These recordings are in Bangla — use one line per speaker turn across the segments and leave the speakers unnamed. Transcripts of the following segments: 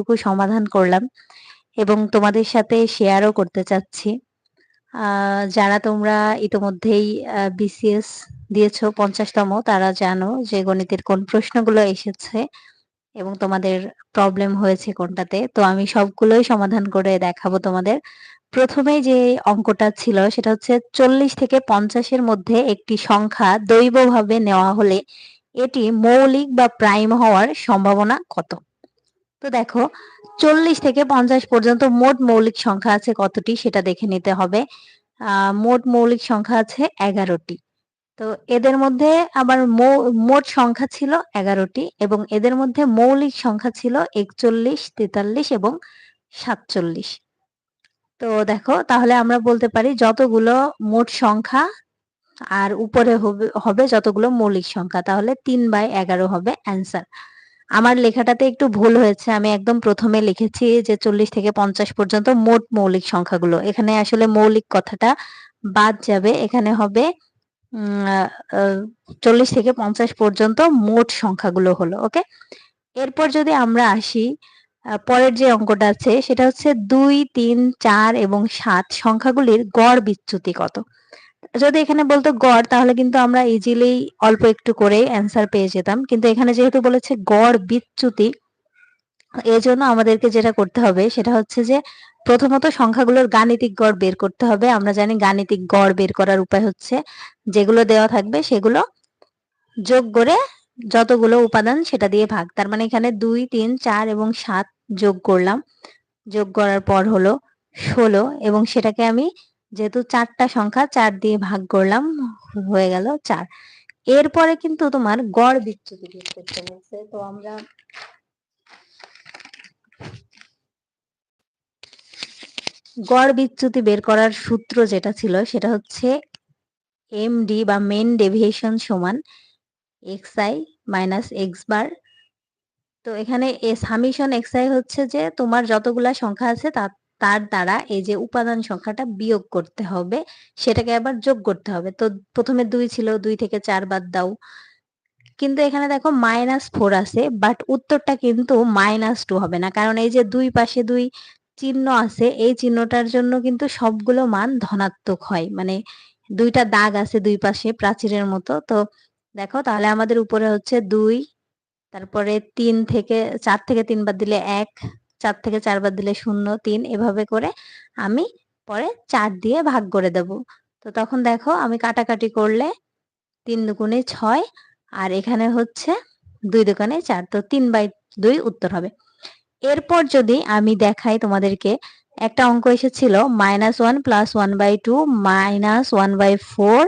এতটুকু সমাধান করলাম এবং তোমাদের সাথে শেয়ারও করতে চাচ্ছি। যারা তোমরা ইতোমধ্যেই বিসিএস দিয়েছ, পঞ্চাশতম, তারা জানো যে গণিতের কোন প্রশ্নগুলো এসেছে এবং তোমাদের প্রবলেম হয়েছে কোনটাতে। তো আমি সবগুলোই সমাধান করে দেখাবো তোমাদের। প্রথমে যে অঙ্কটা ছিল, সেটা হচ্ছে চল্লিশ থেকে পঞ্চাশের মধ্যে একটি সংখ্যা দৈবভাবে নেওয়া হলে এটি মৌলিক বা প্রাইম হওয়ার সম্ভাবনা কত? তো দেখো, চল্লিশ থেকে পঞ্চাশ পর্যন্ত মোট মৌলিক সংখ্যা আছে কতটি সেটা দেখে নিতে হবে। মোট মৌলিক সংখ্যা আছে এগারোটি। তো এদের মধ্যে আবার মোট সংখ্যা ছিল এগারোটি এবং এদের মধ্যে মৌলিক সংখ্যা ছিল একচল্লিশ, তেতাল্লিশ এবং সাতচল্লিশ। তো দেখো, তাহলে আমরা বলতে পারি যতগুলো মোট সংখ্যা আর উপরে হবে যতগুলো মৌলিক সংখ্যা, তাহলে তিন বাই এগারো হবে অ্যান্সার। আমার লেখাটাতে একটু ভুল হয়েছে। আমি একদম প্রথমে লিখেছি যে চল্লিশ থেকে পঞ্চাশ পর্যন্ত মোট মৌলিক সংখ্যাগুলো। এখানে আসলে মৌলিক কথাটা বাদ যাবে। এখানে হবে চল্লিশ থেকে পঞ্চাশ পর্যন্ত মোট সংখ্যাগুলো হলো, ওকে? এরপর যদি আমরা আসি পরের যে অঙ্কটা আছে, সেটা হচ্ছে দুই, তিন, চার এবং সাত সংখ্যাগুলির গড় বিচ্যুতি কত? যদি এখানে বলতো গড়, তাহলে কিন্তু আমরা ইজিলি অল্প একটু করে অ্যান্সার পেয়ে যেতাম। কিন্তু এখানে যেহেতু বলেছে গড় বিচ্যুতি এই জন্য আমাদেরকে যেটা করতে হবে, সেটা হচ্ছে যে প্রথমত সংখ্যাগুলোর গাণিতিক গড় বের করতে হবে। আমরা জানি গাণিতিক গড় বের করার উপায় হচ্ছে যেগুলো দেওয়া থাকবে সেগুলো যোগ করে যতগুলো উপাদান সেটা দিয়ে ভাগ। তার মানে এখানে দুই, তিন, চার এবং সাত যোগ করলাম। যোগ করার পর হলো ষোলো এবং সেটাকে আমি যেহেতু চারটা সংখ্যা, চার দিয়ে ভাগ করলাম, হয়ে গেল চার। এরপরে কিন্তু তোমার গড় বিচ্যুতি বের করতে বলছে। তো আমরা গড় বিচ্যুতি বের করার সূত্র যেটা ছিল, সেটা হচ্ছে এম ডি বা মেন ডেভিয়েশন সমান x i minus x bar তো এখানে এ সামিশন এক্স আই হচ্ছে যে তোমার যতগুলা সংখ্যা আছে, তার তার দ্বারা এই যে উপাদান সংখ্যাটা বিয়োগ করতে হবে, সেটাকে আবার যোগ করতে হবে। তো প্রথমে দুই ছিল, দুই থেকে চার বাদ দাও। কিন্তু এখানে দেখো মাইনাস ফোর আছে বাট উত্তরটা কিন্তু মাইনাস টু হবে না। কারণ এই যে দুই পাশে দুই চিহ্ন আছে, এই চিহ্নটার জন্য কিন্তু সবগুলো মান ধনাত্মক হয়। মানে দুইটা দাগ আছে দুই পাশে প্রাচীরের মতো। তো দেখো তাহলে আমাদের উপরে হচ্ছে দুই, তারপরে তিন থেকে, চার থেকে তিন বাদ দিলে এক চার থেকে চারবার দিলে শূন্য, তিন, এভাবে করে আমি পরে চার দিয়ে ভাগ করে দেব। তো তখন দেখো আমি কাটাকাটি করলে তিন দুগুণে ছয় আর এখানে হচ্ছে দুই দোকানে চার, তো তিন বাই দুই উত্তর হবে। এরপর যদি আমি দেখাই তোমাদেরকে, একটা অঙ্ক এসেছিল minus one plus one by two minus one by four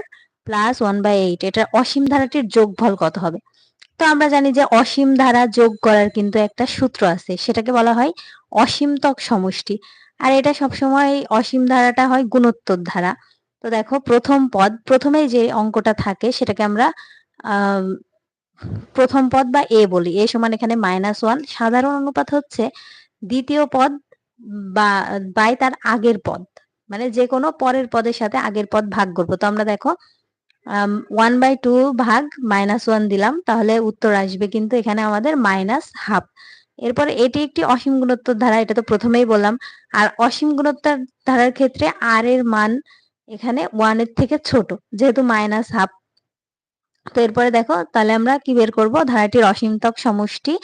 plus one by eight এটা অসীম ধারাটির যোগফল কত হবে? তো আমরা জানি যে অসীম ধারা যোগ করার কিন্তু একটা সূত্র আছে, সেটাকে বলা হয় অসীমতক সমষ্টি। আর এটা সবসময় অসীম ধারাটা হয় গুণোত্তর ধারা। তো দেখো, প্রথম পদ, প্রথমে যে অঙ্কটা থাকে সেটাকে আমরা প্রথম পদ বা এ বলি। এ সমান এখানে মাইনাস ওয়ান সাধারণ অনুপাত হচ্ছে দ্বিতীয় পদ বা বাই তার আগের পদ। মানে যে কোনো পরের পদের সাথে আগের পদ ভাগ করব। তো আমরা দেখো ওয়ান বাই টু ভাগ মাইনাস ওয়ান দিলাম, তাহলে উত্তর আসবে কিন্তু এখানে আমাদের মাইনাস হাফ এরপরে এটি একটি অসীম গুণোত্তর ধারা, এটা তো প্রথমেই বললাম। আর অসীম গুণোত্তর ধারার ক্ষেত্রে আর এর মান এখানে ওয়ানের থেকে ছোট, যেহেতু মাইনাস হাফ তো এরপরে দেখো, তাহলে আমরা কি বের করব? ধারাটির অসীমতক সমষ্টি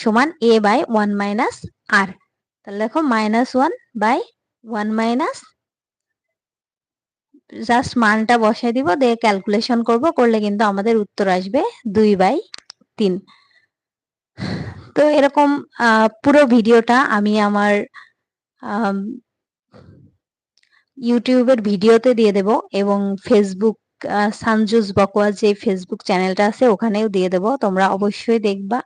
সমান a by one minus r তাহলে দেখো minus one by one minus just মানটা বসাই দিব, দিয়ে ক্যালকুলেশন করব, করলে কিন্তু আমাদের উত্তর আসবে দুই বাই তিন। তো এরকম পুরো ভিডিওটা আমি আমার ইউটিউবের ভিডিওতে দিয়ে দেব এবং ফেসবুক সানজুস বকোয়া যে ফেসবুক চ্যানেলটা আছে ওখানেও দিয়ে দেব। তোমরা অবশ্যই দেখবা।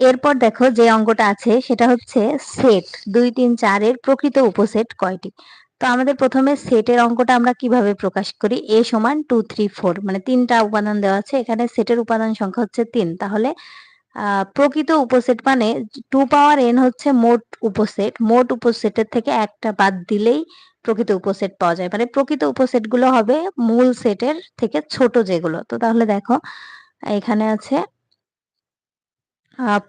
এরপর দেখো যে অঙ্কটা আছে, সেটা হচ্ছে সেট দুই, তিন, চারের প্রকৃত উপসেট কয়টি? তো আমাদের প্রথমে সেটের অঙ্কটা আমরা কীভাবে প্রকাশ করি? এ সমান টু থ্রি ফোর মানে তিনটা উপাদান দেওয়া আছে, এখানে সেটের উপাদান সংখ্যা হচ্ছে তিন। তাহলে প্রকৃত উপসেট মানে টু পাওয়ার এন হচ্ছে মোট উপসেট, মোট উপসেটের থেকে একটা বাদ দিলেই প্রকৃত উপসেট পাওয়া যায়। মানে প্রকৃত উপসেটগুলো হবে মূল সেটের থেকে ছোট যেগুলো। তো তাহলে দেখো, এখানে আছে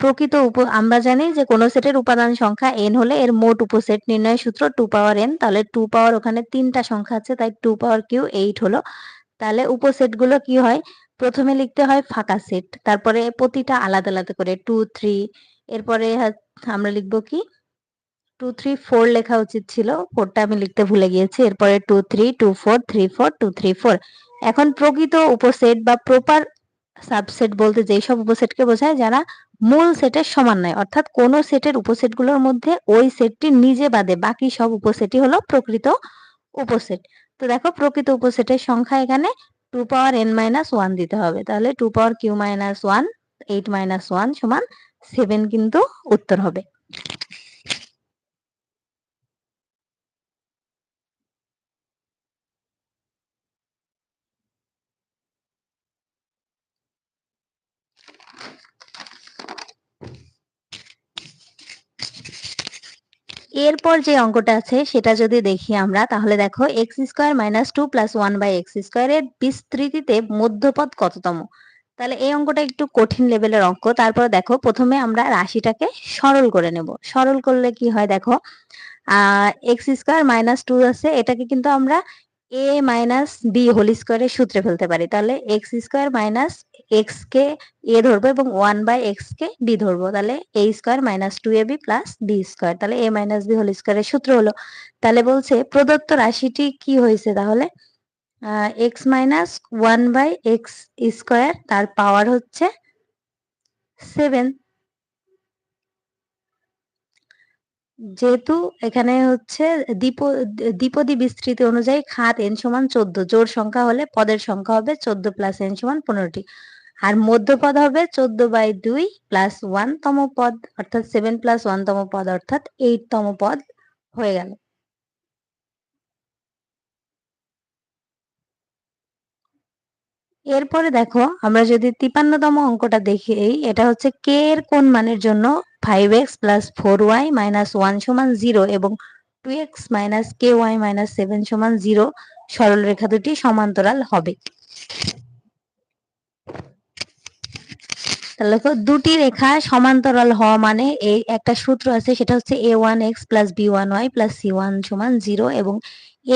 প্রকৃত উপ আমরা জানি যে কোন সেটের উপাদান সংখ্যা এন হলে এর মোট উপসেট নির্ণয় সূত্র টু পাওয়ার এন তাহলে টু পাওয়ার ওখানে তিনটা সংখ্যা আছে, তাই টু পাওয়ার কিউ এইট হলো। তাহলে উপসেটগুলো কি হয়? প্রথমে লিখতে হয় ফাঁকা সেট, তারপরে প্রতিটা আলাদা আলাদা করে টু থ্রি এরপরে আমরা লিখব কি? টু থ্রি ফোর লেখা উচিত ছিল ফোরটা আমি লিখতে ভুলে গিয়েছি, এরপরে two three two four three four two three four এখন প্রকৃত উপসেট বা প্রপার সাবসেট বলতে যেই সব উপসেটকে বোঝায়, যারা মূল সেটের সমান নয়। অর্থাৎ কোন সেটের উপসেটগুলোর মধ্যে ওই সেটটি নিজে বাদে বাকি সব উপসেটই হলো প্রকৃত উপসেট। তো দেখো প্রকৃত উপসেটের সংখ্যা এখানে two power n minus one দিতে হবে। তাহলে two power q minus one eight minus one সমান সেভেন কিন্তু উত্তর হবে। এরপর যে অঙ্কটা আছে, সেটা যদি দেখি আমরা, তাহলে দেখো x square minus two plus one by x square এর বিস্তৃতিতে মধ্যপদ কততম? তাহলে এই অঙ্কটা একটু কঠিন লেভেলের অঙ্ক। তারপর দেখো, প্রথমে আমরা রাশিটাকে সরল করে নেব। সরল করলে কি হয় দেখো, আহ এক্স স্কোয়ার মাইনাস টু আছে, এটাকে কিন্তু আমরা এ মাইনাস বি হোল স্কোয়ারের সূত্রে ফেলতে পারি। তাহলে এক্স স্কোয়ার মাইনাস এক্স কে এ ধরবো এবং ওয়ান বাই এক্স কে বি ধরবো। তাহলে a square minus two a b plus b square তাহলে এ মাইনাস বি হোল স্কোয়ারের সূত্র হলো। তাহলে বলছে প্রদত্ত রাশিটি কি হয়েছে তাহলে? X minus one by x square তার পাওয়ার হচ্ছে সেভেন যেহেতু এখানে হচ্ছে দ্বিপ, দ্বিপদী বিস্তৃতি অনুযায়ী খাত এন সমান চোদ্দ জোর সংখ্যা হলে পদের সংখ্যা হবে চোদ্দ প্লাস এন সমান পনেরোটি। আর মধ্যপদ হবে চোদ্দ বাই দুই প্লাস ওয়ান তম পদ, অর্থাৎ সেভেন প্লাস ওয়ান তম পদ, অর্থাৎ এইট তম পদ হয়ে গেল। এরপরে দেখো, আমরা যদি তিপান্নতম অঙ্কটা দেখি এটা হচ্ছে কে এর কোন মানের জন্য five x plus four y minus one সমান জিরো এবং two x minus k y minus seven সমান জিরো সরল রেখা দুটি সমান্তরাল হবে। তাহলে দেখো, দুটি রেখা সমান্তরাল হওয়া মানে এই একটা সূত্র আছে, সেটা হচ্ছে a one x plus b one y plus c one সমান জিরো এবং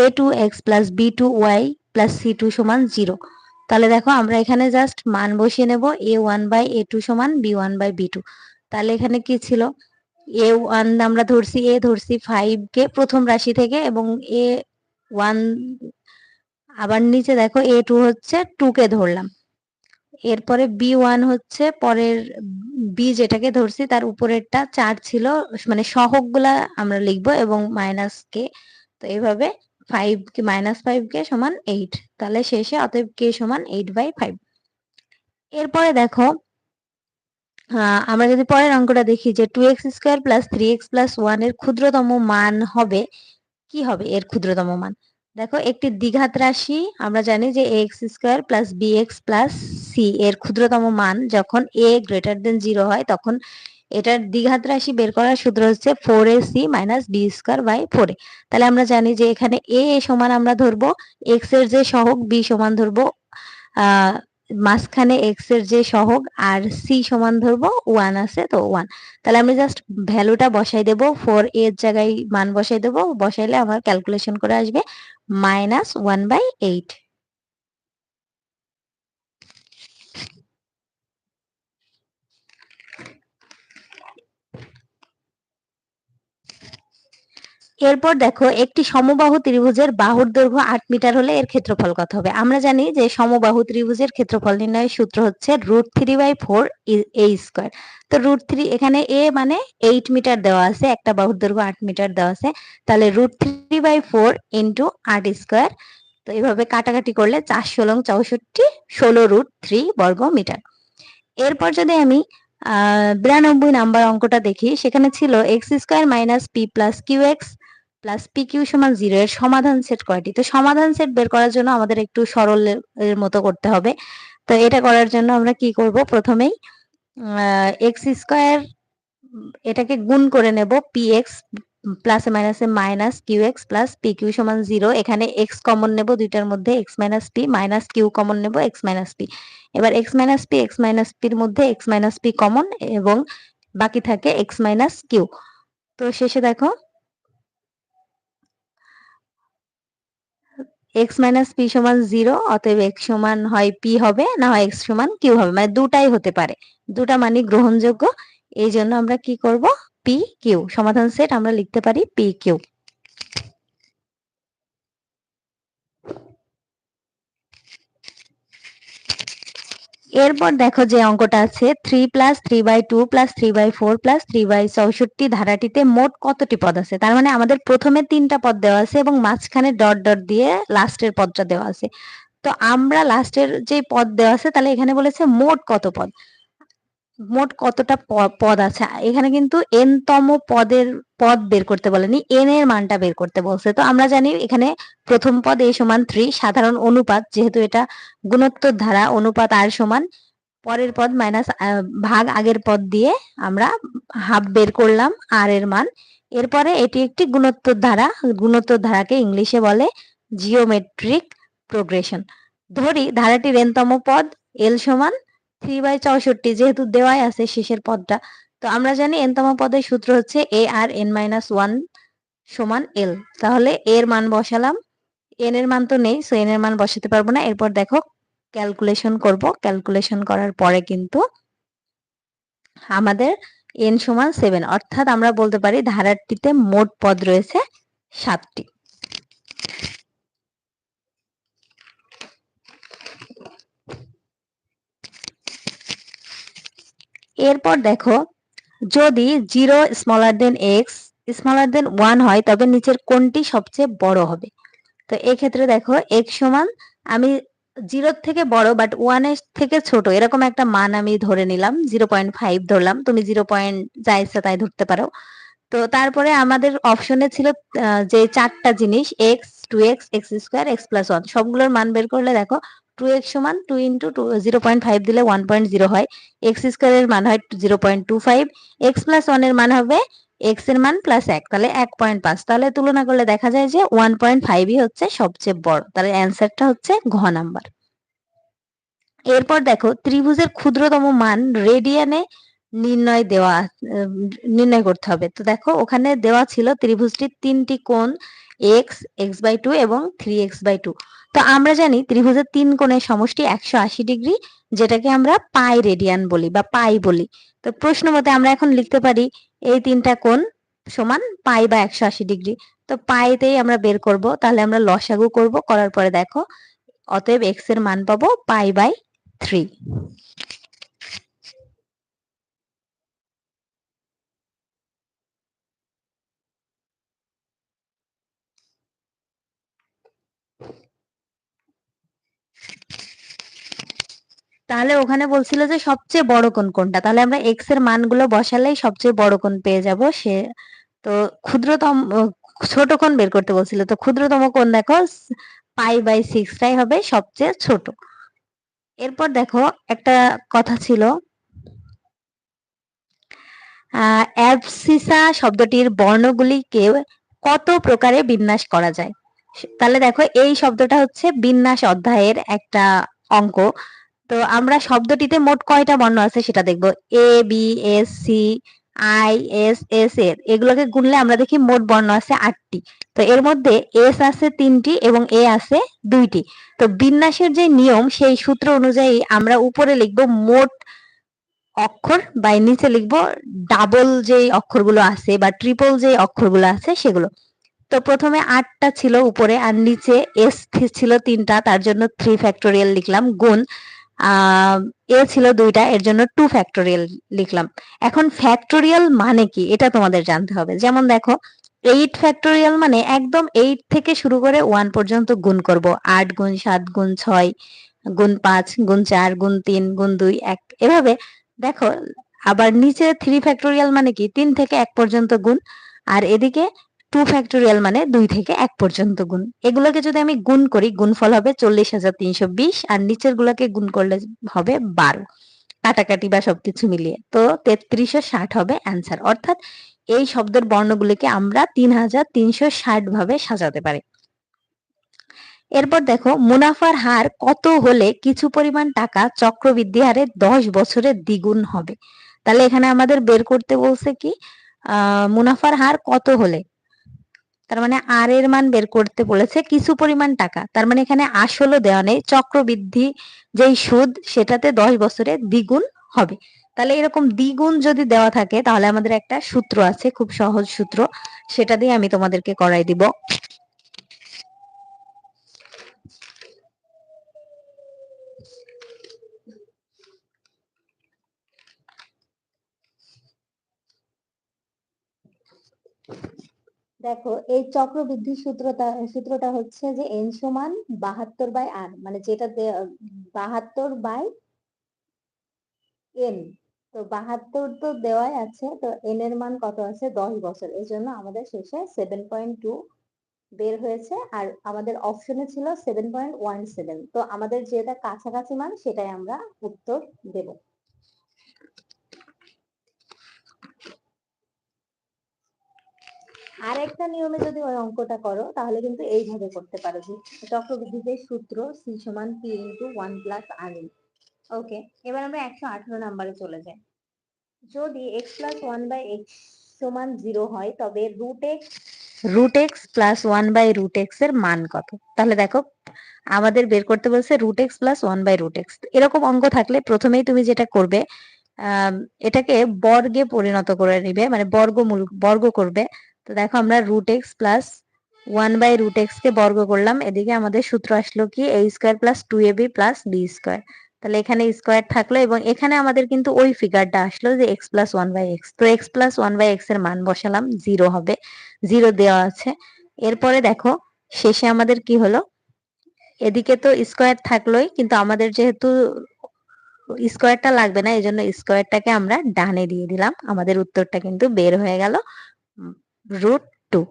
a two x plus b two y plus c two সমান জিরো তাহলে দেখো আমরা এখানে জাস্ট মান বসিয়ে নেব a one by a two সমান b one by b two তাহলে এখানে কি ছিল? এ ওয়ান আমরা ধরছি এ ধরছি ফাইভ কে প্রথম রাশি থেকে এবং এ ওয়ান আবার নিচে দেখো এ টু হচ্ছে টু কে ধরলাম। এরপরে বি ওয়ান হচ্ছে পরের বি যেটাকে ধরছি তার উপরেরটা চার ছিল মানে সহগগুলা আমরা লিখব এবং মাইনাস কে। তো এইভাবে five k minus five k সমান এইট তাহলে শেষে অতএব কে সমান এইট বাই ফাইভ এরপরে দেখো আমরা যদি পরের অঙ্কটা দেখি যে two x square plus three x plus ওয়ানের ক্ষুদ্রতম মান হবে, কি হবে এর ক্ষুদ্রতম মান? দেখো, একটি দ্বিঘাত রাশি, আমরা জানি যে x square plus b x plus c এর ক্ষুদ্রতম মান যখন এ গ্রেটার দেন জিরো হয়, তখন এটার দ্বিঘাত রাশি বের করার সূত্র হচ্ছে four a c minus b square by four a তাহলে আমরা জানি যে এখানে এ সমান আমরা ধরবো এক্সের যে সহগ বি সমান ধরবো মাঝখানে এক্সের যে সহগ আর সি সমান ধরবো ওয়ান আছে তো ওয়ান তাহলে আমি জাস্ট ভ্যালুটা বসাই দেবো ফোর এর জায়গায় মান বসাই দেবো, বসাইলে আমার ক্যালকুলেশন করে আসবে মাইনাস ওয়ান বাই এইট এরপর দেখো, একটি সমবাহু ত্রিভুজের বাহুর দৈর্ঘ্য আট মিটার হলে এর ক্ষেত্রফল কত হবে? আমরা জানি যে সমবাহু ত্রিভুজের ক্ষেত্রফল নির্ণয়ের সূত্র হচ্ছে root three by four a square. তো রুট থ্রি, এখানে এ মানে এইট মিটার দেওয়া আছে, একটা বাহুর দৈর্ঘ্য আট মিটার দেওয়া আছে। তাহলে root three by four into আট স্কোয়ার, তো এইভাবে কাটাকাটি করলে চার ষোলং চৌষট্টি ষোলো রুট থ্রি বর্গ মিটার। এরপর যদি আমি, আহ, বিরানব্বই নাম্বার অঙ্কটা দেখি, সেখানে ছিল x square minus p plus q x plus p q সমান জিরো এর সমাধান সেট কয়টি তো সমাধান সেট বের করার জন্য আমাদের একটু সরল এর মতো করতে হবে। তো এটা করার জন্য আমরা কি করব? প্রথমেই এক্স স্কোয়ার এটাকে গুণ করে নেব পি এক্স প্লাস প্লাসে মাইনাসে minus q x plus p q সমান জিরো এখানে এক্স কমন নেব, দুইটার মধ্যে x minus p minus q common নেব এক্স মাইনাস পি এবার x minus p x minus পির মধ্যে এক্স মাইনাস পি কমন এবং বাকি থাকে এক্স মাইনাস কিউ তো শেষে দেখো এক্স মাইনাস পি সমান জিরো অতএব এক্স সমান হয় পি হবে, না হয় এক্স সমান কিউ হবে মানে দুটাই হতে পারে। দুটা মানে গ্রহণযোগ্য। এই জন্য আমরা কি করব? পি কিউ সমাধান সেট আমরা লিখতে পারি পি কিউ এরপর দেখো যে অঙ্কটা আছে three plus three by two plus three by four plus three by চৌষট্টি ধারাটিতে মোট কতটি পদ আছে? তার মানে আমাদের প্রথমে তিনটা পদ দেওয়া আছে এবং মাঝখানে ডট ডট দিয়ে লাস্টের পদটা দেওয়া আছে। তো আমরা লাস্টের যে পদ দেওয়া আছে, তাহলে এখানে বলেছে মোট কত পদ? মোট কতটা পদ আছে? এখানে কিন্তু এন তম পদের, পদ বের করতে বলেনি এন এর মানটা বের করতে বলছে। তো আমরা জানি এখানে প্রথম পদ এ সমান থ্রি সাধারণ অনুপাত, যেহেতু এটা গুণোত্তর ধারা, অনুপাত আর সমান, পরের পদ মাইনাস ভাগ আগের পদ দিয়ে আমরা হাফ বের করলাম আর এর মান। এরপরে এটি একটি গুণোত্তর ধারা, গুণোত্তর ধারাকে ইংলিশে বলে জিওমেট্রিক প্রোগ্রেশন ধরি ধারাটির এনতম পদ এল সমান থ্রি বাই চৌষট্টি যেহেতু দেওয়াই আছে শেষের পদটা, তো আমরা জানি এনতম পদের সূত্র হচ্ছে A R N minus one সমান এল তাহলে এর মান বসালাম। এন এর মান তো নেই সো এন এর মান বসাতে পারব না। এরপর দেখো ক্যালকুলেশন করব। ক্যালকুলেশন করার পরে কিন্তু আমাদের এন সমান সেভেন অর্থাৎ আমরা বলতে পারি ধারাটিতে মোট পদ রয়েছে সাতটি। এরপর দেখো, যদি zero smaller than X, smaller than one হয়, তবে নিচের কোনটি সবচেয়ে বড় হবে? তো এক্ষেত্রে দেখো, এক্স সমান, আমি জিরোর থেকে বড়, বাট ওয়ানের থেকে ছোট, এরকম একটা মান আমি ধরে নিলাম, জিরো পয়েন্ট ফাইভ ধরলাম, তুমি জিরো পয়েন্ট যা তাই ধরতে পারো। তো তারপরে আমাদের অপশনে ছিল যে চারটা জিনিস, X, two X X square, X plus one, সবগুলোর মান বের করলে দেখো টু এক্স সমান two into two zero point five দিলে ওয়ান পয়েন্ট জিরো হয়। এক্স স্কোয়ারের মান হয় zero point two five X plus ওয়ানের মান হবে এক্সের মান প্লাস এক। তাহলে এক পয়েন্ট পাঁচ। তাহলে তুলনা করলে দেখা যায় যে ওয়ান পয়েন্ট ফাইভই হচ্ছে সবচেয়ে বড়। তাহলে অ্যান্সারটা হচ্ছে ঘ নাম্বার। এরপর দেখো, ত্রিভুজের ক্ষুদ্রতম মান রেডিয়ানে নির্ণয় দেওয়া নির্ণয় করতে হবে। তো দেখো, ওখানে দেওয়া ছিল ত্রিভুজটির তিনটি কোণ এক্স এক্স বাই টু এবং থ্রি এক্স বাই টু তো আমরা জানি ত্রিভুজের তিন কোণের সমষ্টি একশো আশি ডিগ্রি, যেটাকে আমরা পাই রেডিয়ান বলি বা পাই বলি। তো প্রশ্ন মতে আমরা এখন লিখতে পারি এই তিনটা কোণ সমান পাই বা একশো আশি ডিগ্রি। তো পাইতেই আমরা বের করব, তাহলে আমরা লসাগু করব, করার পরে দেখো, অতএব এক্সের মান পাবো পাই বাই থ্রি। তাহলে ওখানে বলছিল যে সবচেয়ে বড় কোন কোনটা তাহলে আমরা এক্সের মানগুলো বসালেই সবচেয়ে বড় কোন পেয়ে যাব সে। তো ক্ষুদ্রতম ছোট কোন বের করতে বলছিল। তো ক্ষুদ্রতম কোন দেখো পাই বাই সিক্সটাই হবে সবচেয়ে ছোট। এরপর দেখো একটা কথা ছিল অ্যাবসিসা শব্দটির বর্ণগুলিকে কত প্রকারে বিন্যাস করা যায়? তাহলে দেখো এই শব্দটা হচ্ছে বিন্যাস অধ্যায়ের একটা অঙ্ক। তো আমরা শব্দটিতে মোট কয়টা বর্ণ আছে সেটা দেখব। A B S C I S S এর এগুলোকে গুনলে আমরা দেখি মোট বর্ণ আছে আটটি। তো এর মধ্যে এস আছে তিনটি এবং এ আছে দুইটি। তো বিন্যাসের যে নিয়ম, সেই সূত্র অনুযায়ী আমরা উপরে লিখব মোট অক্ষর বা নিচে লিখব ডাবল যে অক্ষরগুলো আছে বা ট্রিপল যে অক্ষরগুলো আছে সেগুলো। তো প্রথমে আটটা ছিল উপরে আর নিচে এস ছিল তিনটা, তার জন্য থ্রি ফ্যাক্টোরিয়াল লিখলাম, গুণ এ ছিল দুইটা, এর জন্য টু ফ্যাক্টোরিয়াল লিখলাম। এখন ফ্যাক্টোরিয়াল মানে কি? এটা তোমাদের জানতে হবে। যেমন দেখো এইট ফ্যাক্টোরিয়াল মানে একদম এইট থেকে শুরু করে ওয়ান পর্যন্ত গুণ করব। আট গুণ সাত গুণ ছয়, গুণ পাঁচ, গুণ চার, গুণ তিন, গুণ দুই, এক। এভাবে দেখো, আবার নিচে থ্রি ফ্যাক্টোরিয়াল মানে কি? তিন থেকে এক পর্যন্ত গুণ। আর এদিকে টু ফ্যাক্টোরিয়াল মানে দুই থেকে এক পর্যন্ত গুণ। এগুলোকে যদি আমি গুণ করি, গুণফল হবে চল্লিশ হাজার তিনশো বিশ আর নিচের গুলাকে গুণ করলে হবে বারো। কাটাকাটি বা সবকিছু মিলিয়ে। তো তেত্রিশশো ষাট হবে অ্যান্সার অর্থাৎ এই শব্দের বর্ণগুলিকে আমরা তিন হাজার তিনশো ষাট ভাবে সাজাতে পারি। এরপর দেখো, মুনাফার হার কত হলে কিছু পরিমাণ টাকা চক্রবৃদ্ধি হারে দশ বছরে দ্বিগুণ হবে। তাহলে এখানে আমাদের বের করতে বলছে কি মুনাফার হার কত হলে তার মানে আর এর মান বের করতে বলেছে কিছু পরিমাণ টাকা। তার মানে এখানে আসলও দেওয়া নেই, চক্রবৃদ্ধি যেই সুদ সেটাতে দশ বছরে দ্বিগুণ হবে। তাহলে এরকম দ্বিগুণ যদি দেওয়া থাকে তাহলে আমাদের একটা সূত্র আছে, খুব সহজ সূত্র, সেটা দিয়ে আমি তোমাদেরকে করাই দিব। দেখো, এই চক্রবৃদ্ধি সূত্রটা সূত্রটা হচ্ছে যে এন সমান বাহাত্তর বাই আর মানে যেটা বাহাত্তর বাই এন তো বাহাত্তর তো দেওয়াই আছে, তো এন এর মান কত আছে? দশ বছর। এই জন্য আমাদের শেষে সেভেন পয়েন্ট টু বের হয়েছে, আর আমাদের অপশনে ছিল সেভেন পয়েন্ট ওয়ান সেভেন তো আমাদের যেটা কাছাকাছি মান, সেটাই আমরা উত্তর দেব। আর একটা নিয়মে যদি ওই অঙ্কটা করো, তাহলে কিন্তু এইভাবে করতে পারো যে চক্রবৃদ্ধির সূত্র সি সমান P into one plus R okay এবার আমরা একশো আঠারো নাম্বারে চলে যাই। যদি X plus one by X সমান জিরো হয়, তবে root X root X plus one by root এক্সের মান কত? তাহলে দেখো, আমাদের বের করতে বলছে root X plus one by root X এরকম অঙ্ক থাকলে প্রথমেই তুমি যেটা করবে এটাকে বর্গে পরিণত করে নিবে মানে বর্গমূল, বর্গ করবে। তো দেখো আমরা root X plus one by root X কে বর্গ করলাম, এদিকে আমাদের সূত্র আসলো কি? A square plus two A B plus B square তাহলে এখানে স্কোয়ার থাকল এবং এখানে আমাদের কিন্তু ওই ফিগারটা আসলো যে X plus one by X তো এক্স প্লাস ওয়ান বাই এক্সের মান বসালাম জিরো হবে। জিরো দেওয়া আছে। এরপরে দেখো, শেষে আমাদের কি হলো? এদিকে তো স্কোয়ার থাকলোই, কিন্তু আমাদের যেহেতু স্কোয়ারটা লাগবে না এই জন্য স্কোয়ারটাকে আমরা ডানে দিয়ে দিলাম। আমাদের উত্তরটা কিন্তু বের হয়ে গেল। Root two.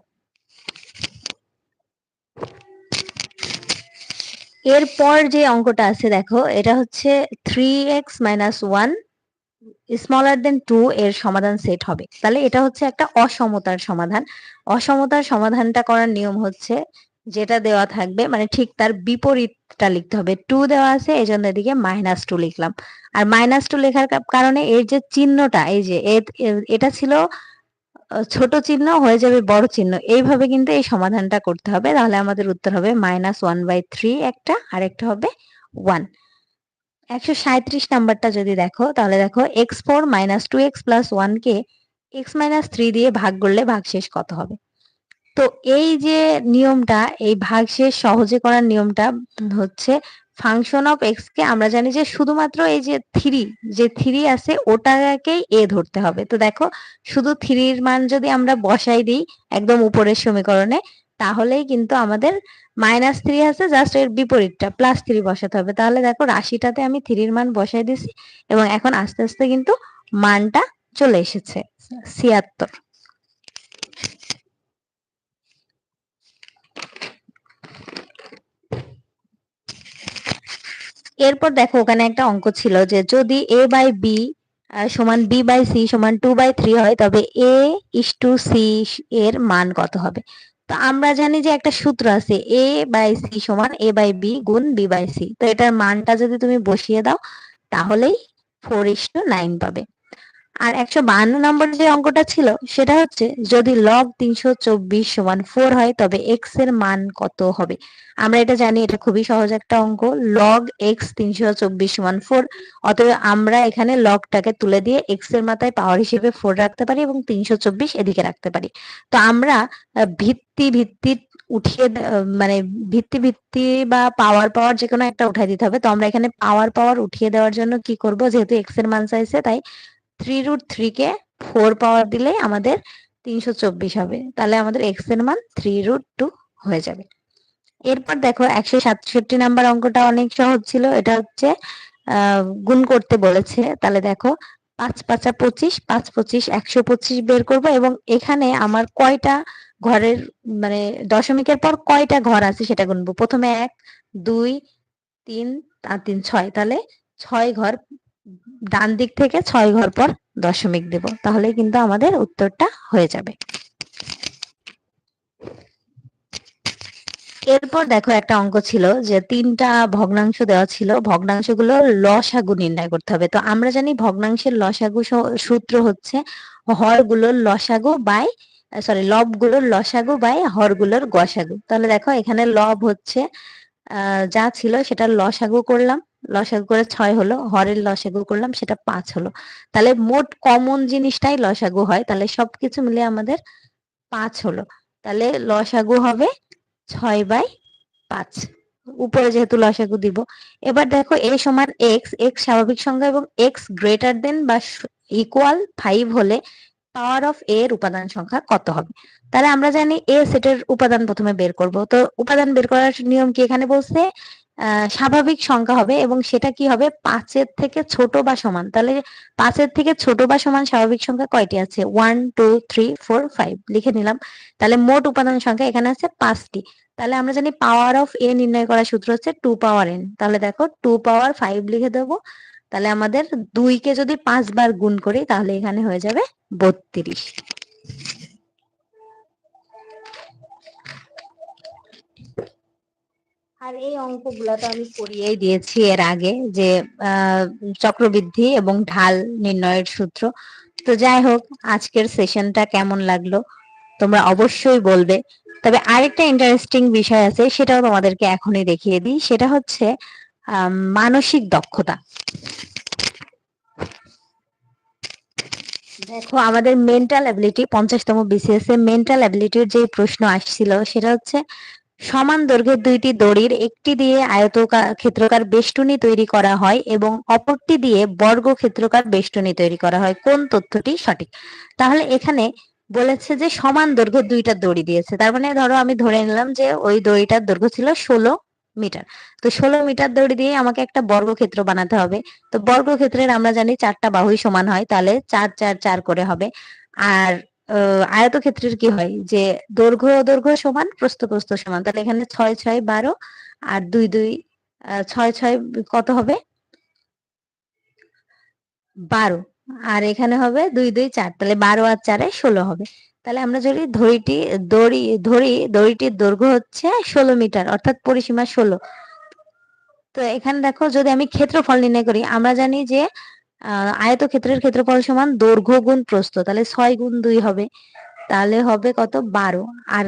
এরপর যে অঙ্কটা আছে, দেখো, এটা হচ্ছে three X minus one smaller than two এর সমাধান সেট হবে। তাহলে এটা হচ্ছে একটা অসমতার সমাধান। অসমতার সমাধানটা করার নিয়ম হচ্ছে যেটা দেওয়া থাকবে মানে ঠিক তার বিপরীতটা লিখতে হবে। টু দেওয়া আছে এই জন্য এদিকে মাইনাস টু লিখলাম। আর মাইনাস টু লেখার কারণে এর যে চিহ্নটা, এই যে এটা ছিল ছোট চিহ্ন হয়ে যাবে বড় চিহ্ন। এইভাবে কিন্তু এই সমাধানটা করতে হবে। তাহলে আমাদের উত্তর হবে মাইনাস ওয়ান বাই থ্রি একটা আর একটা হবে ওয়ান একশো সাঁত্রিশ নাম্বারটা যদি দেখো, তাহলে দেখো X four minus two X plus one কে এক্স মাইনাস থ্রি দিয়ে ভাগ করলে ভাগশেষ কত হবে? তো এই যে নিয়মটা, এই ভাগশেষ সহজে করার নিয়মটা হচ্ছে ফাংশন অফ এক্স কে আমরা জানি যে শুধুমাত্র এই যে থ্রি যে থ্রি আছে ওটাকেই এ ধরতে হবে। তো দেখো, শুধু থ্রির মান যদি আমরা বসাই দিই একদম উপরের সমীকরণে, তাহলেই কিন্তু আমাদের মাইনাস থ্রি আছে জাস্ট এর বিপরীতটা প্লাস থ্রি বসাতে হবে। তাহলে দেখো, রাশিটাতে আমি থ্রির মান বসাই দিছি এবং এখন আস্তে আস্তে কিন্তু মানটা চলে এসেছে, ছিয়াত্তর। এরপর দেখো ওখানে একটা অঙ্ক ছিল যে যদি এ বাই বি সমান বি বাই সি সমান টু বাই থ্রি হয়, তবে এ ইস টু সি এর মান কত হবে? তো আমরা জানি যে একটা সূত্র আছে এ বাই সি সমান এ বাই বি গুণ বি বাই সি তো এটার মানটা যদি তুমি বসিয়ে দাও, তাহলেই ফোর ইস টু নাইন পাবে। আর একশো বাহান্ন নম্বর যে অঙ্কটা ছিল, সেটা হচ্ছে যদি লগ তিনশো চব্বিশ সমান ফোর হয়, তবে এক্সের মান কত হবে? আমরা এটা জানি, এটা খুবই সহজ একটা অঙ্ক। লগ এক্স তিনশো চব্বিশ সমান ফোর অতএব আমরা এখানে লগটাকে তুলে দিয়ে এক্সের মাথায় পাওয়ার হিসেবে ফোর রাখতে পারি এবং তিনশো চব্বিশ এদিকে রাখতে পারি। তো আমরা ভিত্তি ভিত্তি উঠিয়ে মানে ভিত্তি ভিত্তি বা পাওয়ার পাওয়ার যে কোনো একটা উঠাই দিতে হবে। তো আমরা এখানে পাওয়ার পাওয়ার উঠিয়ে দেওয়ার জন্য কি করব? যেহেতু এক্সের মান চাইছে তাই থ্রি রুট থ্রি কে ফোর পাওয়ার দিলে আমাদের তিনশো চব্বিশ হবে। তাহলে আমাদের এক্সের মান থ্রি রুট টু হয়ে যাবে। এরপর দেখো একশো সাতষট্টি নাম্বার অঙ্কটা অনেক সহজ ছিল। এটা হচ্ছে গুণ করতে বলেছে। তাহলে দেখো, পাঁচ পাঁচা পঁচিশ, পাঁচ পঁচিশ, একশো পঁচিশ বের করব এবং এখানে আমার কয়টা ঘরের মানে দশমিকের পর কয়টা ঘর আছে সেটা গুনবো। প্রথমে এক, দুই, তিন তিন, ছয়। তাহলে ছয় ঘর ডান দিক থেকে ছয় ঘর পর দশমিক দেব, তাহলে কিন্তু আমাদের উত্তরটা হয়ে যাবে। এরপর দেখো একটা অঙ্ক ছিল যে তিনটা ভগ্নাংশ দেওয়া ছিল, ভগ্নাংশগুলো লসাগু নির্ণয় করতে হবে। তো আমরা জানি ভগ্নাংশের লসাগু সূত্র হচ্ছে হরগুলোর লসাগু বাই সরি লবগুলোর লসাগু বাই হরগুলোর গসাগু। তাহলে দেখো এখানে লব হচ্ছে যা ছিল সেটা লসাগু করলাম। লসাগু করে ছয় হলো, হরের লসাগু করলাম, সেটা পাঁচ হলো। তাহলে মোট কমন জিনিসটাই লসাগু হয়, তাহলে সবকিছু মিলে আমাদের পাঁচ হলো। তাহলে লসাগু হবে ছয় বাই পাঁচ। উপরে যেহেতু লসাগু দিব। এবার দেখো এ সমান এক্স এক্স স্বাভাবিক সংখ্যা এবং এক্স গ্রেটার দেন বা ইকুয়াল ফাইভ হলে পাওয়ার অফ এর উপাদান সংখ্যা কত হবে? তাহলে আমরা জানি এ সেটের উপাদান প্রথমে বের করব। তো উপাদান বের করার নিয়ম কি এখানে বলছে? স্বাভাবিক সংখ্যা হবে এবং সেটা কি হবে? পাঁচের থেকে ছোট বা সমান। তাহলে পাঁচের থেকে ছোট বা সমান স্বাভাবিক সংখ্যা কয়টি আছে? One two three four five লিখে নিলাম। তাহলে মোট উপাদান সংখ্যা এখানে আছে পাঁচটি। তাহলে আমরা জানি পাওয়ার অফ এ নির্ণয় করার সূত্র হচ্ছে টু পাওয়ার এন তাহলে দেখো টু পাওয়ার ফাইভ লিখে দেবো। তাহলে আমাদের দুইকে যদি পাঁচবার গুণ করি তাহলে এখানে হয়ে যাবে বত্রিশ। আর এই অঙ্কগুলো তো আমি করিয়েই দিয়েছি এর আগে যে চক্রবৃদ্ধি এবং ঢাল নির্ণয়ের সূত্র। তো যাই হোক, আজকের সেশনটা কেমন লাগল তোমরা অবশ্যই বলবে। তবে আরেকটা ইন্টারেস্টিং বিষয় আছে, সেটাও তোমাদেরকে এখনই দেখিয়ে দিই। সেটা হচ্ছে মানসিক দক্ষতা। দেখো, আমাদের মেন্টাল অ্যাবিলিটি পঞ্চাশতম বিসিএস এ মেন্টাল অ্যাবিলিটির যে প্রশ্ন আসছিল, সেটা হচ্ছে সমান দৈর্ঘ্যের দুইটি দড়ির একটি দিয়ে আয়তকার ক্ষেত্রকার বেষ্টনী তৈরি করা হয় এবং অপরটি দিয়ে বর্গ ক্ষেত্রকার বেষ্টনী তৈরি করা হয়। কোন তথ্যটি সঠিক? তাহলে এখানে বলেছে যে সমান দৈর্ঘ্যের দুইটা দড়ি দিয়েছে। তার মানে ধরো আমি ধরে নিলাম যে ওই দড়িটার দৈর্ঘ্য ছিল ষোলো মিটার। তো ষোলো মিটার দড়ি দিয়ে আমাকে একটা বর্গক্ষেত্র বানাতে হবে। তো বর্গক্ষেত্রের আমরা জানি চারটা বাহুই সমান হয়, তাহলে চার চার চার করে হবে। আর আয়তক্ষেত্রের কি হয়? যে দৈর্ঘ্য দৈর্ঘ্য সমান, প্রস্থ প্রস্থ সমান। তাহলে এখানে ছয় ছয়, বারো আর দুই দুই ছয় ছয় কত হবে? বারো। আর এখানে হবে দুই দুই, চার। তাহলে বারো আর চারে ষোলো হবে। তাহলে আমরা যদি ধরিটি, দড়ি, ধরি, দড়িটির দৈর্ঘ্য হচ্ছে ষোলো মিটার, অর্থাৎ পরিসীমা ষোলো। তো এখানে দেখো যদি আমি ক্ষেত্রফল নির্ণয় করি, আমরা জানি যে আয়তক্ষেত্রের ক্ষেত্রফল সমান দৈর্ঘ্য গুণ প্রস্থ, তাহলে ছয় গুণ দুই হবে। তাহলে হবে কত? বারো। আর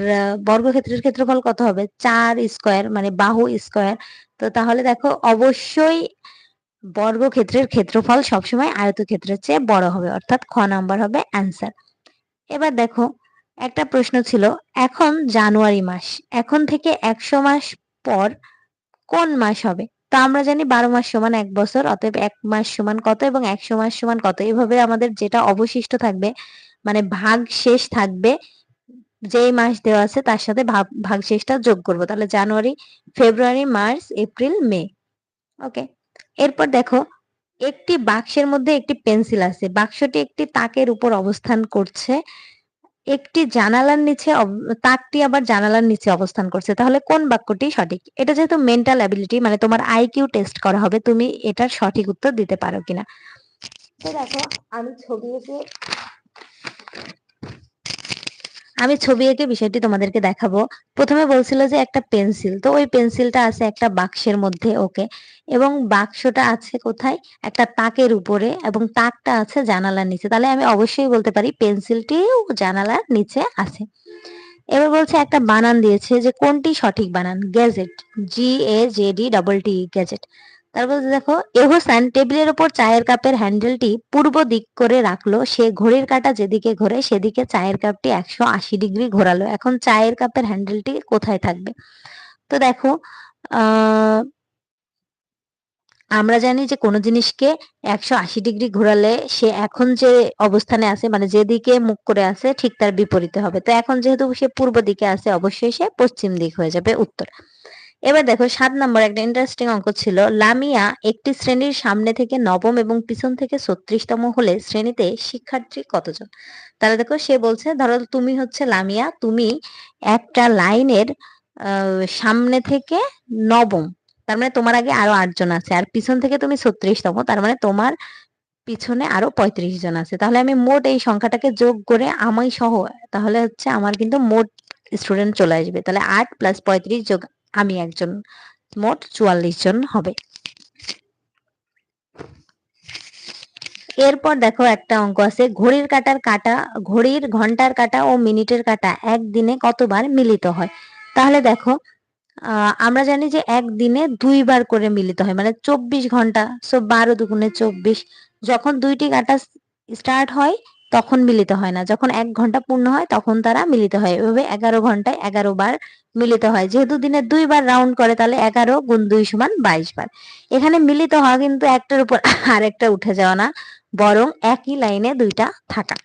বর্গক্ষেত্রের ক্ষেত্রফল কত হবে? চার স্কোয়ার মানে বাহু স্কোয়ার। তো তাহলে দেখো, অবশ্যই বর্গক্ষেত্রের ক্ষেত্রফল সবসময় আয়তক্ষেত্রের চেয়ে বড় হবে, অর্থাৎ খ নাম্বার হবে অ্যান্সার। এবার দেখো, একটা প্রশ্ন ছিল, এখন জানুয়ারি মাস, এখন থেকে একশো মাস পর কোন মাস হবে? তো আমরা জানি বারো মাস সমান এক বছর, অতএব এক মাস সমান কত এবং একশো মাস সমান কত। এভাবে আমাদের যেটা অবশিষ্ট থাকবে মানে ভাগ শেষ থাকবে, যেই মাস দেওয়া আছে তার সাথে ভাগ শেষটা যোগ করব। তাহলে জানুয়ারি, ফেব্রুয়ারি, মার্চ, এপ্রিল, মে। ওকে? এরপর দেখো, একটি বাক্সের মধ্যে একটি পেন্সিল আছে। বাক্সটি একটি তাকের উপর অবস্থান করছে। একটি জানালার নিচে তাকটি আবার জানালার নিচে অবস্থান করছে। তাহলে কোন বাক্যটি সঠিক? এটা যেহেতু মেন্টাল অ্যাবিলিটি মানে তোমার আইকিউ টেস্ট করা হবে, তুমি এটার সঠিক উত্তর দিতে পারো কিনা? তো দেখো, আমি ছবি এঁকে আমি ছবি এঁকে বিষয়টি তোমাদেরকে দেখাবো। প্রথমে বলছিল যে একটা পেন্সিল। তো ওই পেন্সিলটা আছে একটা বাক্সের মধ্যে, ওকে। এবং বাক্সটা আছে কোথায়? একটা তাকের উপরে এবং তাকটা আছে জানালার নিচে। তাহলে আমি অবশ্যই বলতে পারি পেন্সিলটিও জানালার নিচে আছে। এবার বলছে একটা বানান দিয়েছে যে কোনটি সঠিক বানান? Gadget. G A J D double T gadget. তারপর দেখো, এহসান টেবিলের ওপর চায়ের কাপের হ্যান্ডেলটি পূর্ব দিক করে রাখল। সে ঘড়ির কাটা যেদিকে ঘোরে, সেদিকে চায়ের কাপটি একশো আশি ডিগ্রি ঘোরালো। এখন চায়ের কাপের হ্যান্ডেলটি কোথায় থাকবে? তো দেখো, আহ, আমরা জানি যে কোনো জিনিসকে একশো আশি ডিগ্রি ঘোরালে সে এখন যে অবস্থানে আছে মানে যেদিকে মুখ করে আছে, ঠিক তার বিপরীতে হবে। তো এখন যেহেতু সে পূর্ব দিকে আছে, অবশ্যই সে পশ্চিম দিক হয়ে যাবে, উত্তর। এবার দেখো, সাত নম্বর একটা ইন্টারেস্টিং অঙ্ক ছিল। লামিয়া একটি শ্রেণির সামনে থেকে নবম এবং পিছন থেকে ছত্রিশতম হলে শ্রেণীতে শিক্ষার্থী কতজন? তাহলে দেখো, সে বলছে, ধরো তুমি হচ্ছে লামিয়া, তুমি একটা লাইনের সামনে থেকে নবম, তার মানে তোমার আগে আরও আটজন আছে, আর পিছন থেকে তুমি ছত্রিশতম, তার মানে তোমার পিছনে আরও পঁয়ত্রিশ জন আছে। তাহলে আমি মোট এই সংখ্যাটাকে যোগ করে আমি সহ, তাহলে হচ্ছে আমার কিন্তু মোট স্টুডেন্ট চলে আসবে। তাহলে আট প্লাস পঁয়ত্রিশ যোগ আমি একজন মোট চুয়াল্লিশ জন হবে। এরপর দেখো একটা অঙ্ক আছে, ঘড়ির কাটার কাটা, ঘড়ির ঘণ্টার কাটা ও মিনিটের কাটা একদিনে কতবার মিলিত হয়? তাহলে দেখো আমরা জানি যে একদিনে দুইবার করে মিলিত হয় মানে চব্বিশ ঘণ্টা সো বারো দুগুণে চব্বিশ, যখন দুইটি কাটা স্টার্ট হয় তখন মিলিত হয় না। যখন এক ঘণ্টা পূর্ণ হয়, তখন তারা মিলিত হয়। এভাবে এগারো ঘন্টায় এগারো বার মিলিত হয়। যেহেতু দিনে দুইবার রাউন্ড করে, তাহলে এগারো গুণ দুই সমান বাইশ বার। এখানে মিলিত হওয়া কিন্তু একটার উপর আরেকটা উঠে যাওয়া না, বরং একই লাইনে দুইটা থাকা।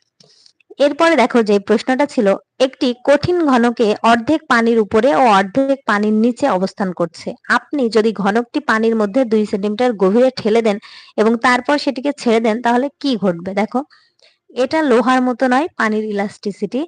এরপরে দেখো যে প্রশ্নটা ছিল, একটি কঠিন ঘনকে অর্ধেক পানির উপরে ও অর্ধেক পানির নিচে অবস্থান করছে। আপনি যদি ঘনকটি পানির মধ্যে দুই সেন্টিমিটার গভীরে ঠেলে দেন এবং তারপর সেটিকে ছেড়ে দেন, তাহলে কি ঘটবে? দেখো এটা লোহার মতো নয়, পানির ইলাস্টিসিটি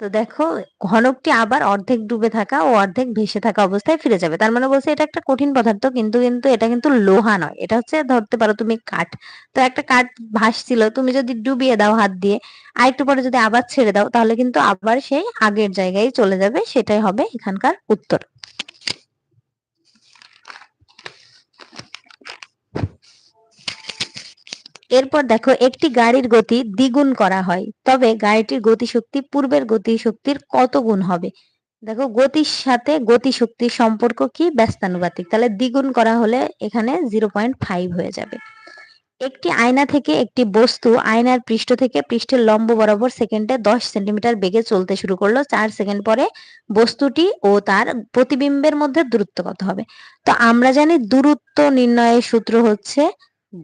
তো দেখো, ঘনকটি আবার অর্ধেক ডুবে থাকা ও অর্ধেক ভেসে থাকা অবস্থায় ফিরে যাবে। তার মানে বলছে এটা একটা কঠিন পদার্থ, কিন্তু কিন্তু এটা কিন্তু লোহা নয়। এটা হচ্ছে ধরতে পারো তুমি কাঠ। তো একটা কাঠ ভাসছিল, তুমি যদি ডুবিয়ে দাও হাত দিয়ে আর একটু পরে যদি আবার ছেড়ে দাও, তাহলে কিন্তু আবার সেই আগের জায়গায় চলে যাবে, সেটাই হবে এখানকার উত্তর। এরপর দেখো, একটি গাড়ির গতি দ্বিগুণ করা হয়। তবে গাড়িটির গতিশক্তি পূর্বের গতিশক্তির কত গুণ হবে? দেখো, গতির সাথে গতিশক্তির সম্পর্ক কি? ব্যস্তানুপাতিক। তাহলে দ্বিগুণ করা হলে এখানে জিরো পয়েন্ট ফাইভ হয়ে যাবে। একটি আয়না থেকে একটি বস্তু আয়নার পৃষ্ঠ থেকে পৃষ্ঠের লম্ব বরাবর সেকেন্ডে দশ সেন্টিমিটার বেগে চলতে শুরু করল। চার সেকেন্ড পরে বস্তুটি ও তার প্রতিবিম্বের মধ্যে দূরত্ব কত হবে? তো আমরা জানি দূরত্ব নির্ণয়ের সূত্র হচ্ছে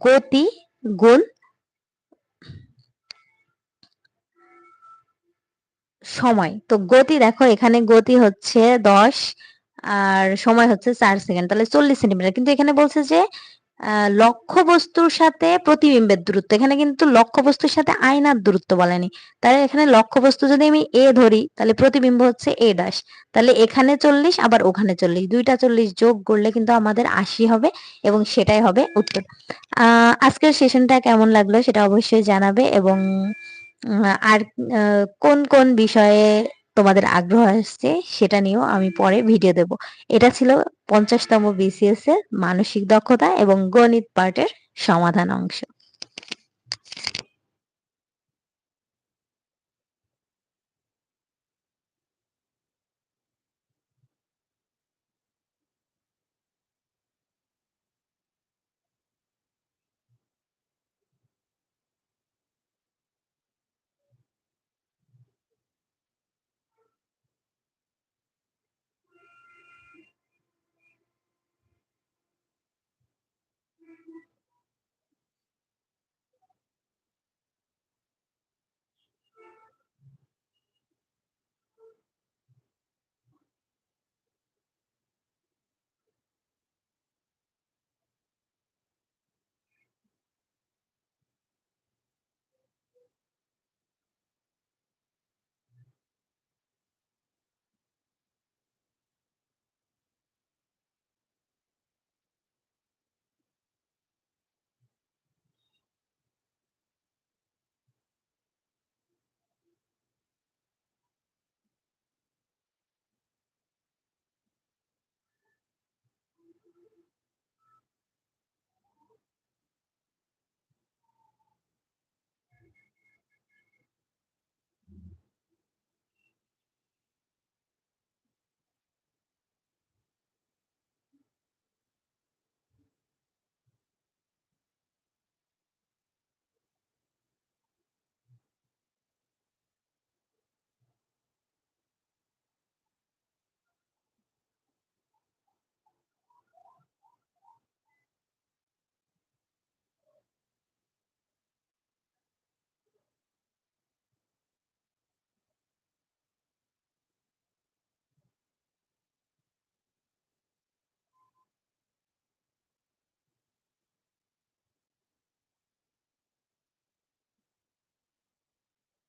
গতি গুণ সময়। তো গতি দেখো, এখানে গতি হচ্ছে দশ, আর সময় হচ্ছে চার সেকেন্ড। তাহলে চল্লিশ সেন্টিমিটার। কিন্তু এখানে বলছে যে লক্ষ্য বস্তুর সাথে প্রতিবিম্বের দূরত্ব। এখানে কিন্তু লক্ষ্য বস্তুর সাথে আয়নার দূরত্ব বলেনি। তাহলে এখানে লক্ষ্য বস্তু যদি আমি এ ধরি, তাহলে প্রতিবিম্ব হচ্ছে এ ডাস তাহলে এখানে চল্লিশ, আবার ওখানে চল্লিশ। দুইটা চল্লিশ যোগ করলে কিন্তু আমাদের আশি হবে এবং সেটাই হবে উত্তর। আজকের সেশনটা কেমন লাগল সেটা অবশ্যই জানাবে এবং আর কোন কোন বিষয়ে তোমাদের আগ্রহ আসছে, সেটা নিয়েও আমি পরে ভিডিও দেব। এটা ছিল পঞ্চাশতম বিসিএস এর মানসিক দক্ষতা এবং গণিত পার্টের সমাধান অংশ।